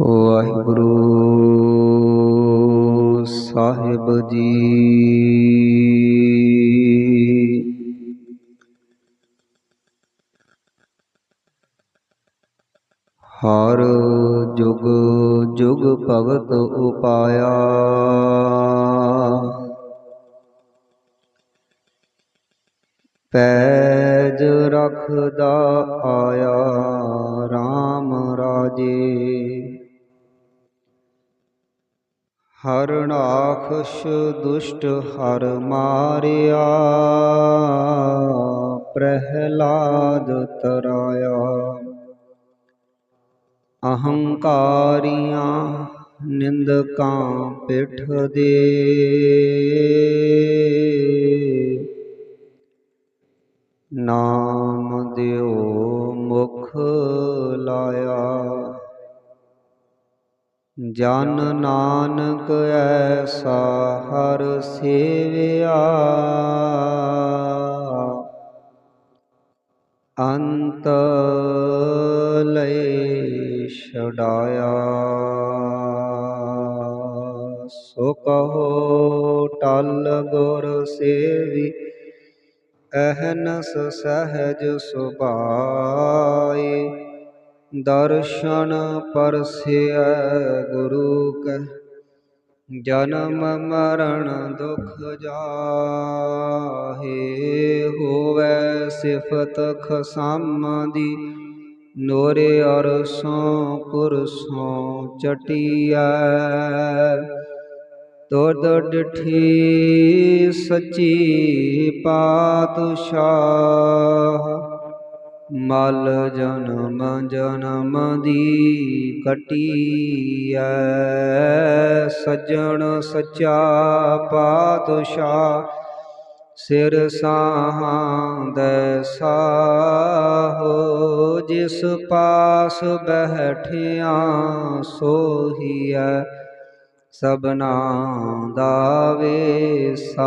ਵਾਹਿਗੁਰੂ ਸਾਹਿਬ ਜੀ। ਹਰ ਜੁਗ ਜੁਗ ਭਗਤ ਉਪਾਇਆ। ਪੈਜ ਰਖਦਾ ਆਇਆ। ਹਰਨਾਖਸ਼ ਦੁਸ਼ਟ ਹਰ ਮਾਰਿਆ ਪ੍ਰਹਿਲਾਦ ਤਰਾਇਆ। ਅਹੰਕਾਰੀਆਂ ਨਿੰਦਕਾਂ ਪਿਠ ਦੇ। ਜਨ ਨਾਨਕ ਐਸਾ ਹਰ ਸੇਵਿਆ। ਅੰਤ ਲੈ ਛਡਾਇਆ। ਸੋ ਕਹੋ ਟਲ ਗੁਰ ਸੇਵੀ, ਅਹਨਸ ਸਹਜ ਸੁਭਾਏ। ਦਰਸ਼ਨ ਪਰਸਿਐ ਗੁਰੂ ਕੈ, ਜਨਮ ਮਰਨ ਦੁਖ ਜਾਹੇ, ਹੋਵੈ ਸਿਫਤ ਖਸਮ ਦੀ, ਨੋਰੇ ਅਰਸੋਂ ਪੁਰਸੋਂ ਚਟਿਆ ਤੁਧ ਡਿਠੀ ਸੱਚੀ ਪਾਤਸ਼ਾਹ ਮਲ ਜਨਮ ਜਨਮ ਦੀ ਕਟੀਐ, ਸੱਜਣ ਸੱਚਾ ਪਾਤਸ਼ਾਹ, ਸਿਰ ਸਾਹਾਂ ਸਾਹੋ, ਜਿਸ ਪਾਸ ਬਹਿਠਿਆ ਸੋਹੀਐ ਸਬਨਾ ਦਾ ਵੇਸਾਹੋ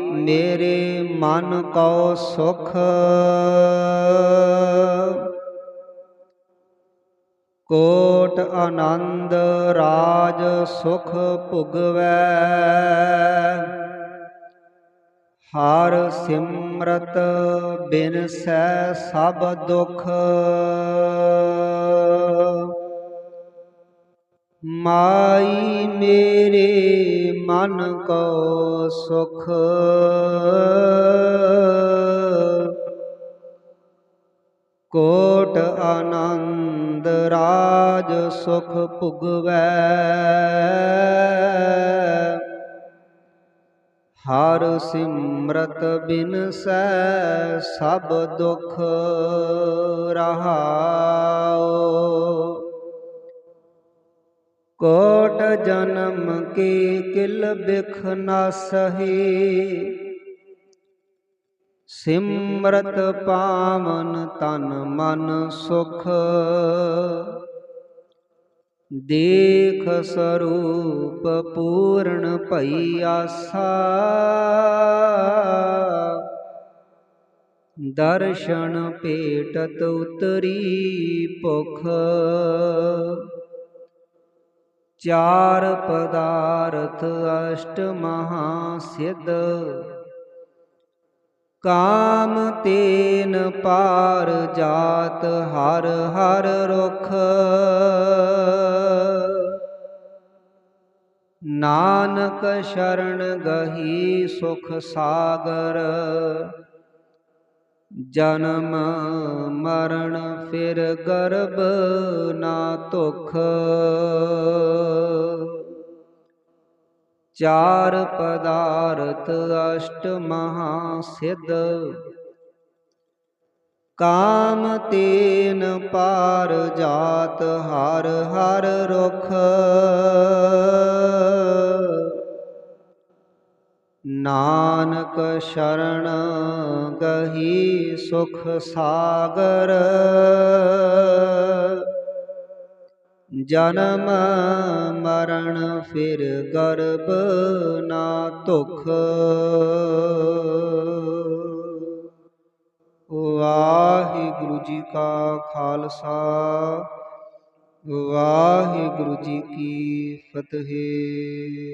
ਮੇਰੇ ਮਨ ਕਉ ਸੁਖ। ਕੋਟ ਆਨੰਦ ਰਾਜ ਸੁਖ ਭੁਗਵੈ। ਹਰ ਸਿਮਰਤ ਬਿਨ ਸੈ ਸਭ ਦੁਖ। ਮਾਈ ਮੇਰੇ ਮਨ ਕੋ ਸੁਖ। ਕੋਟ ਆਨੰਦ ਰਾਜ ਸੁਖ ਭੁਗਵੈ। ਹਰ ਸਿਮਰਤ ਬਿਨ ਸੈ ਸਭ ਦੁਖ ਰਹਾਓ ਕੋਟ ਜਨਮ ਕੀ ਕਿਲ ਬਿਖ ਨਾ ਸਹੀ। ਸਿਮਰਤ ਪਾਵਨ ਤਨ ਮਨ ਸੁਖ। ਦੇਖ ਸਰੂਪ ਪੂਰਨ ਭਈ ਆਸਾ। ਦਰਸ਼ਨ ਭੇਟਤ ਉਤਰੀ ਭੁਖ। ਚਾਰ ਪਦਾਰਥ ਅਸ਼ਟ ਮਹਾ ਸਿਧ। ਕਾਮ ਤੇਨ ਪਾਰ ਜਾਤ ਹਰ ਹਰ ਰੁਖ। ਨਾਨਕ ਸ਼ਰਨ ਗਹੀ ਸੁਖ ਸਾਗਰ। ਜਨਮ ਮਰਨ ਫਿਰ ਗਰਭ ਨਾ ਤੁਖ ਚਾਰ ਪਦਾਰਥ ਅਸ਼ਟ ਮਹਾ ਸਿਧ ਕਾਮ ਤੇਨ ਪਾਰ ਜਾਤ, ਹਰ ਹਰ ਰੁਖ। ਨਾਨਕ ਸ਼ਰਨ ਗਹੀ ਸੁਖ ਸਾਗਰ। ਜਨਮ ਮਰਨ ਫਿਰ ਗਰਬ ਨਾ ਧੁਖ। ਵਾਹਿਗੁਰੂ ਜੀ ਕਾ ਖਾਲਸਾ, ਵਾਹਿਗੁਰੂ ਜੀ ਕੀ ਫਤਿਹ।